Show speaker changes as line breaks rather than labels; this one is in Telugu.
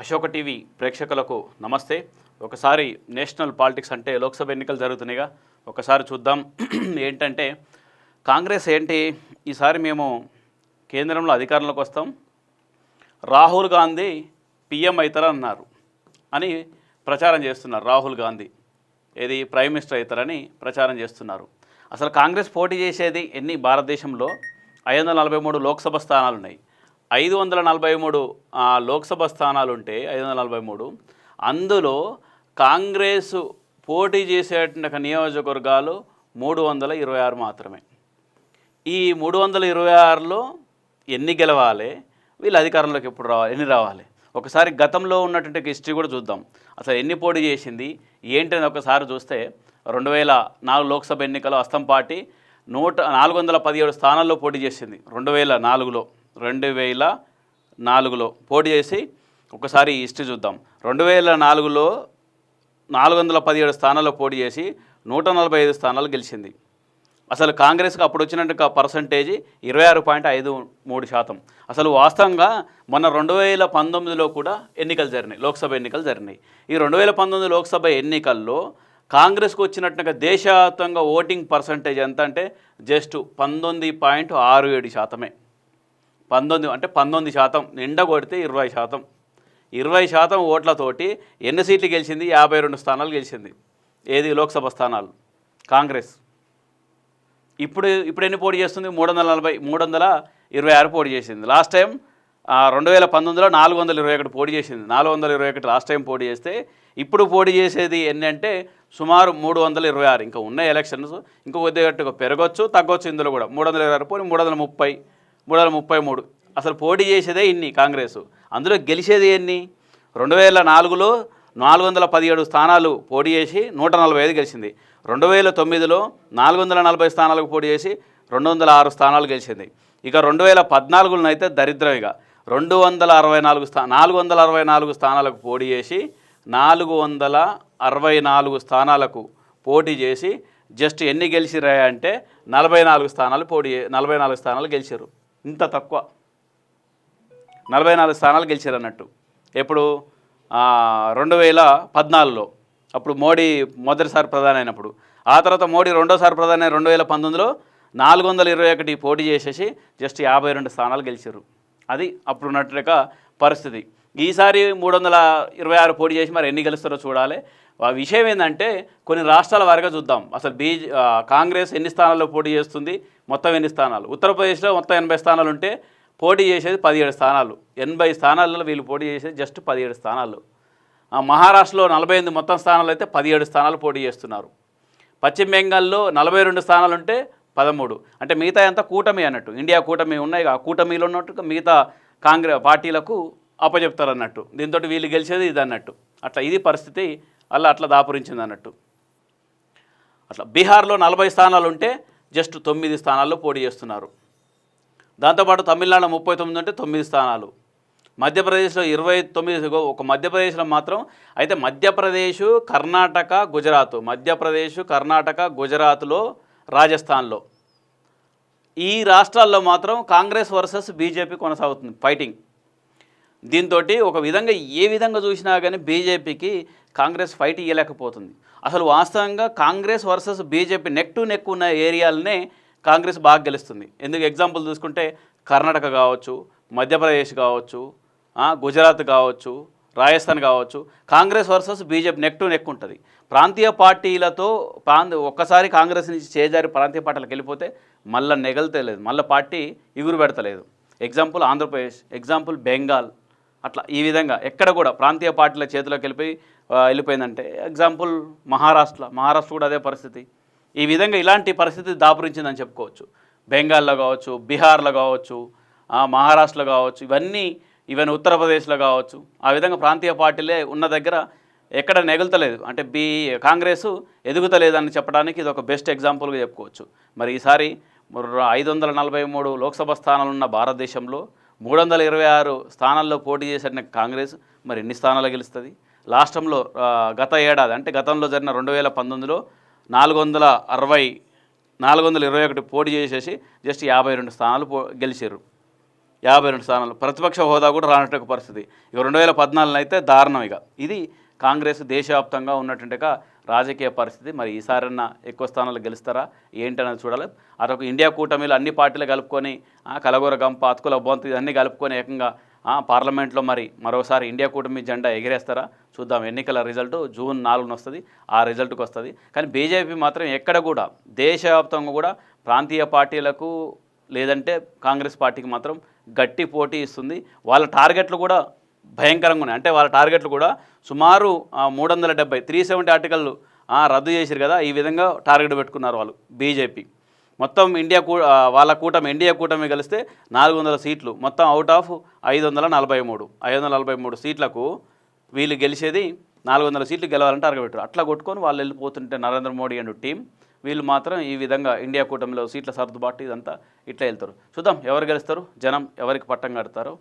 అశోక టీవీ ప్రేక్షకులకు నమస్తే. ఒకసారి నేషనల్ పాలిటిక్స్ అంటే లోక్సభ ఎన్నికలు జరుగుతున్నాయిగా. ఒకసారి చూద్దాం. ఏంటంటే కాంగ్రెస్ ఏంటి? ఈసారి మేము కేంద్రంలో అధికారంలోకి వస్తాం. రాహుల్ గాంధీ పిఎం అవుతారన్నారు అని ప్రచారం చేస్తున్నారు రాహుల్ గాంధీ. ఏది? ప్రైమ్ మినిస్టర్ అవుతారని ప్రచారం చేస్తున్నారు. అసలు కాంగ్రెస్ పోటీ చేసేది ఎన్ని? భారతదేశంలో ఐదు వందల నలభై మూడు లోక్సభ స్థానాలు ఉన్నాయి ఐదు వందల నలభై మూడు లోక్సభ స్థానాలు ఉంటే ఐదు వందల నలభై మూడు. అందులో కాంగ్రెస్ పోటీ చేసేటువంటి నియోజకవర్గాలు మూడు వందల ఇరవై ఆరు మాత్రమే. ఈ మూడు వందల ఇరవై ఆరులో ఎన్ని గెలవాలి? వీళ్ళు అధికారంలోకి ఎప్పుడు రావాలి? ఎన్ని రావాలి? ఒకసారి గతంలో ఉన్నటువంటి హిస్టరీ కూడా చూద్దాం. అసలు ఎన్ని పోటీ చేసింది? ఏంటని ఒకసారి చూస్తే రెండు వేల నాలుగు లోక్సభ ఎన్నికలో అస్తం పార్టీ నూట నాలుగు వందల పదిహేడు స్థానాల్లో పోటీ చేసింది. రెండు వేల నాలుగులో. రెండు వేల నాలుగులో పోటీ చేసి ఒకసారి హిస్టరీ చూద్దాం. రెండు వేల నాలుగులో నాలుగు వందల పదిహేడు స్థానాల్లో పోటీ చేసి నూట నలభై ఐదు స్థానాలు గెలిచింది. అసలు కాంగ్రెస్కి అప్పుడు వచ్చినట్టు పర్సంటేజ్ ఇరవై ఆరు పాయింట్ ఐదు మూడు శాతం. అసలు వాస్తవంగా మొన్న రెండు వేల పంతొమ్మిదిలో కూడా ఎన్నికలు జరిగినాయి లోక్సభ ఎన్నికలు జరిగినాయి. ఈ రెండు వేల పంతొమ్మిది లోక్సభ ఎన్నికల్లో కాంగ్రెస్కు వచ్చినట్టుగా దేశవ్యాప్తంగా ఓటింగ్ పర్సంటేజ్ ఎంత అంటే జస్ట్ పంతొమ్మిది పాయింట్ ఆరు ఏడు శాతమే. పంతొమ్మిది అంటే పంతొమ్మిది శాతం నిండా కొడితే ఇరవై శాతం. ఇరవై శాతం ఓట్లతోటి ఎన్ని సీట్లు గెలిచింది? యాభై రెండు స్థానాలు గెలిచింది. ఏది? లోక్సభ స్థానాలు. కాంగ్రెస్. ఇప్పుడు ఇప్పుడు ఎన్ని పోటీ చేస్తుంది? మూడు వందల నలభై మూడు వందల ఇరవై ఆరు పోటీ చేసింది. లాస్ట్ టైం రెండు వేల పంతొమ్మిదిలో నాలుగు వందల ఇరవై ఒకటి పోటీ చేసింది. నాలుగు వందల ఇరవై ఒకటి లాస్ట్ టైం పోటీ చేస్తే ఇప్పుడు పోటీ చేసేది ఎన్ని అంటే సుమారు మూడు వందల ఇరవై ఆరు. ఇంకా ఉన్న ఎలక్షన్స్ ఇంకా కొద్దిగా పెరగొచ్చు తగ్గొచ్చు ఇందులో కూడా. మూడు వందల ఇరవై ఆరు పోయి మూడు వందల ముప్పై మూడు వందల ముప్పై మూడు. అసలు పోటీ చేసేదే ఇన్ని కాంగ్రెస్. అందులో గెలిచేది ఎన్ని? రెండు వేల నాలుగులో నాలుగు వందల పదిహేడు స్థానాలు పోటీ చేసి నూట నలభై ఐదు గెలిచింది. రెండు వేల తొమ్మిదిలో నాలుగు వందల నలభై స్థానాలకు పోటీ చేసి రెండు వందల ఆరు స్థానాలు గెలిచింది. ఇక రెండు వేల పద్నాలుగులో అయితే దరిద్రం ఇక. రెండు వందల అరవై నాలుగు స్థా నాలుగు వందల అరవై నాలుగు స్థానాలకు పోటీ చేసి నాలుగు వందల అరవై నాలుగు స్థానాలకు పోటీ చేసి జస్ట్ ఎన్ని గెలిచిరా అంటే నలభై నాలుగు స్థానాలు పోటీ నలభై నాలుగు స్థానాలు గెలిచారు ఇంత తక్కువ. నలభై నాలుగు స్థానాలు గెలిచారు అన్నట్టు ఎప్పుడు? రెండు వేల పద్నాలుగులో. అప్పుడు మోడీ మొదటిసారి ప్రధాని అయినప్పుడు. ఆ తర్వాత మోడీ రెండోసారి ప్రధాని రెండు వేల పంతొమ్మిదిలో నాలుగు వందల ఇరవై ఒకటి పోటీ చేసేసి జస్ట్ యాభై రెండు స్థానాలు గెలిచారు. అది అప్పుడు ఉన్నట్టుగా పరిస్థితి. ఈసారి మూడు వందల ఇరవై ఆరు పోటీ చేసి మరి ఎన్ని గెలుస్తారో చూడాలి. ఆ విషయం ఏంటంటే కొన్ని రాష్ట్రాల వారిగా చూద్దాం. అసలు బీజే కాంగ్రెస్ ఎన్ని స్థానాల్లో పోటీ చేస్తుంది? మొత్తం ఎన్ని స్థానాలు? ఉత్తరప్రదేశ్లో మొత్తం ఎనభై స్థానాలు ఉంటే పోటీ చేసేది పదిహేడు స్థానాలు. ఎనభై స్థానాలలో వీళ్ళు పోటీ చేసేది జస్ట్ పదిహేడు స్థానాలు. ఆ, మహారాష్ట్రలో నలభై ఎనిమిది మొత్తం స్థానాలు అయితే పదిహేడు స్థానాలు పోటీ చేస్తున్నారు. పశ్చిమ బెంగాల్లో నలభై రెండు స్థానాలు ఉంటే పదమూడు. అంటే మిగతా అంతా కూటమి అన్నట్టు. ఇండియా కూటమి ఉన్నాయి. ఆ కూటమిలో ఉన్నట్టు మిగతా కాంగ్రెస్ పార్టీలకు అప్పచెప్తారు అన్నట్టు దీంతో వీళ్ళు గెలిచేది ఇది అన్నట్టు అట్లా ఇది పరిస్థితి అలా అట్లా దాపురించింది అన్నట్టు అట్లా బీహార్లో నలభై స్థానాలు ఉంటే జస్ట్ తొమ్మిది స్థానాల్లో పోటీ చేస్తున్నారు. దాంతోపాటు తమిళనాడు ముప్పై తొమ్మిది ఉంటే తొమ్మిది స్థానాలు. మధ్యప్రదేశ్లో ఇరవై తొమ్మిది ఒక మధ్యప్రదేశ్లో మాత్రం అయితే మధ్యప్రదేశ్ కర్ణాటక గుజరాత్. మధ్యప్రదేశ్ కర్ణాటక గుజరాత్లో రాజస్థాన్లో. ఈ రాష్ట్రాల్లో మాత్రం కాంగ్రెస్ వర్సెస్ బీజేపీ కొనసాగుతుంది ఫైటింగ్. దీంతో ఒక విధంగా ఏ విధంగా చూసినా కానీ బీజేపీకి కాంగ్రెస్ ఫైట్ ఇవ్వలేకపోతుంది అసలు వాస్తవంగా Congress versus BJP neck to neck ఉన్న ఏరియాలనే కాంగ్రెస్ బాగా గెలుస్తుంది. ఎందుకు ఎగ్జాంపుల్ చూసుకుంటే కర్ణాటక కావచ్చు మధ్యప్రదేశ్ కావచ్చు గుజరాత్ కావచ్చు రాజస్థాన్ కావచ్చు Congress versus BJP neck to neck ఉంటుంది. ప్రాంతీయ పార్టీలతో ప్రాంత ఒక్కసారి కాంగ్రెస్ నుంచి చేజారి ప్రాంతీయ పార్టీలకు వెళ్ళిపోతే మళ్ళీ నెగలుతలేదు మళ్ళీ పార్టీ ఇగురు పెడతలేదు. ఎగ్జాంపుల్ ఆంధ్రప్రదేశ్ ఎగ్జాంపుల్ బెంగాల్ అట్లా ఈ విధంగా ఎక్కడ కూడా ప్రాంతీయ పార్టీల చేతిలోకి వెళ్ళిపోయి వెళ్ళిపోయిందంటే ఎగ్జాంపుల్ మహారాష్ట్ర. మహారాష్ట్ర కూడా అదే పరిస్థితి. ఈ విధంగా ఇలాంటి పరిస్థితి దాపురించిందని చెప్పుకోవచ్చు. బెంగాల్లో కావచ్చు బీహార్లో కావచ్చు మహారాష్ట్రలో కావచ్చు ఇవన్నీ ఈవెన్ ఉత్తరప్రదేశ్లో కావచ్చు ఆ విధంగా ప్రాంతీయ పార్టీలే ఉన్న దగ్గర ఎక్కడ నెగులుతలేదు. అంటే బీ కాంగ్రెస్ ఎదుగుతలేదని చెప్పడానికి ఇది ఒక బెస్ట్ ఎగ్జాంపుల్గా చెప్పుకోవచ్చు. మరి ఈసారి ఐదు వందల నలభై మూడు లోక్సభ స్థానాలు ఉన్న భారతదేశంలో మూడు వందల ఇరవై ఆరు స్థానాల్లో పోటీ చేసిన కాంగ్రెస్ మరి ఎన్ని స్థానాలు గెలుస్తుంది? రాష్ట్రంలో గత ఏడాది అంటే గతంలో జరిగిన రెండు వేల పంతొమ్మిదిలో నాలుగు వందల అరవై నాలుగు వందల ఇరవై ఒకటి పోటీ చేసేసి జస్ట్ యాభై రెండు స్థానాలు పో గెలిచారు. యాభై రెండు స్థానాలు. ప్రతిపక్ష హోదా కూడా రానట్టు పరిస్థితి. ఇక రెండు వేల పద్నాలుగులో అయితే దారుణం ఇక. ఇది కాంగ్రెస్ దేశవ్యాప్తంగా ఉన్నటువంటి రాజకీయ పరిస్థితి మరి ఈసారన్నా ఎక్కువ స్థానాలు గెలుస్తారా? ఏంటనేది చూడాలి. అదొక ఇండియా కూటమిలో అన్ని పార్టీలు కలుపుకొని ఆ, కలగూర గంప అతుకుల బొంతు ఇవన్నీ కలుపుకొని ఏకంగా పార్లమెంట్లో మరి మరోసారి ఇండియా కూటమి జెండా ఎగిరేస్తారా? చూద్దాం. ఎన్నికల రిజల్ట్ జూన్ నాలుగున వస్తుంది. ఆ రిజల్ట్కి వస్తుంది. కానీ బీజేపీ మాత్రం ఎక్కడ కూడా దేశవ్యాప్తంగా కూడా ప్రాంతీయ పార్టీలకు లేదంటే కాంగ్రెస్ పార్టీకి మాత్రం గట్టి పోటీ ఇస్తుంది. వాళ్ళ టార్గెట్లు కూడా భయంకరంగా ఉన్నాయి. అంటే వాళ్ళ టార్గెట్లు కూడా సుమారు మూడు వందల డెబ్బై త్రీ సెవెంటీ ఆర్టికల్ రద్దు చేశారు కదా ఈ విధంగా టార్గెట్ పెట్టుకున్నారు వాళ్ళు బీజేపీ. మొత్తం ఇండియా కూ వాళ్ళ కూటమి ఇండియా కూటమి కలిస్తే నాలుగు వందల సీట్లు మొత్తం అవుట్ ఆఫ్ ఐదు వందల నలభై మూడు. ఐదు వందల నలభై మూడు సీట్లకు వీళ్ళు గెలిచేది నాలుగు వందల సీట్లు గెలవాలని టార్గెట్ అట్లా కొట్టుకొని వాళ్ళు వెళ్ళిపోతుంటే నరేంద్ర మోడీ అండ్ టీం వీళ్ళు మాత్రం ఈ విధంగా ఇండియా కూటమిలో సీట్ల సర్దుబాటు ఇదంతా ఇట్లా వెళ్తారు. చూద్దాం ఎవరు గెలుస్తారు జనం ఎవరికి పట్టం కడతారో.